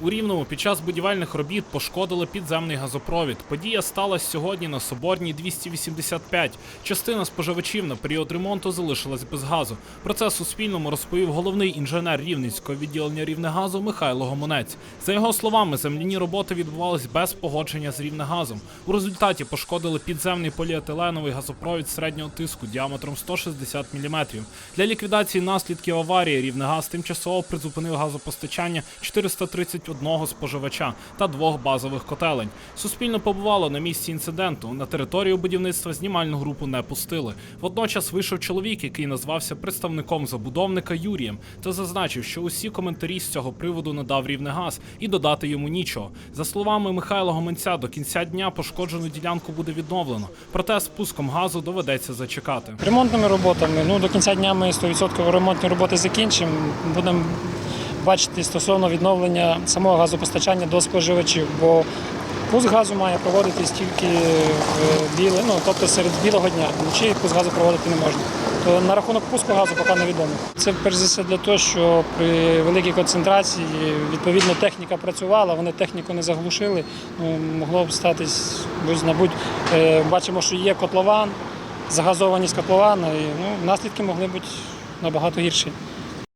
У Рівному під час будівельних робіт пошкодили підземний газопровід. Подія сталася сьогодні на Соборній 285. Частина споживачів на період ремонту залишилась без газу. Про це Суспільному розповів головний інженер Рівненського відділення Рівнегазу Михайло Гомонець. За його словами, земляні роботи відбувались без погодження з Рівнегазом. У результаті пошкодили підземний поліетиленовий газопровід середнього тиску діаметром 160 мм. Для ліквідації наслідків аварії Рівнегаз тимчасово призупинив газопостачання 431 споживача та двох базових котелень. Суспільно побувало на місці інциденту. На територію будівництва знімальну групу не пустили. Водночас вийшов чоловік, який назвався представником забудовника Юрієм, та зазначив, що усі коментарі з цього приводу надав Рівнегаз і додати йому нічого. За словами Михайла Гомонця, до кінця дня пошкоджену ділянку буде відновлено. Проте спуском газу доведеться зачекати. Ремонтними роботами. Ну, до кінця дня ми 100% ремонтні роботи закінчимо. Будемо бачити стосовно відновлення самого газопостачання до споживачів, бо пуск газу має проводитись тільки в біле, ну тобто серед білого дня. Вночі пуск газу проводити не можна. То на рахунок пуску газу поки невідомо. Це перш за все для того, що при великій концентрації відповідно техніка працювала, вони техніку не заглушили. Ну, могло б статись, будь-небудь. Е, Бачимо, що є котлован, загазованість котлована, і ну, наслідки могли бути набагато гірші.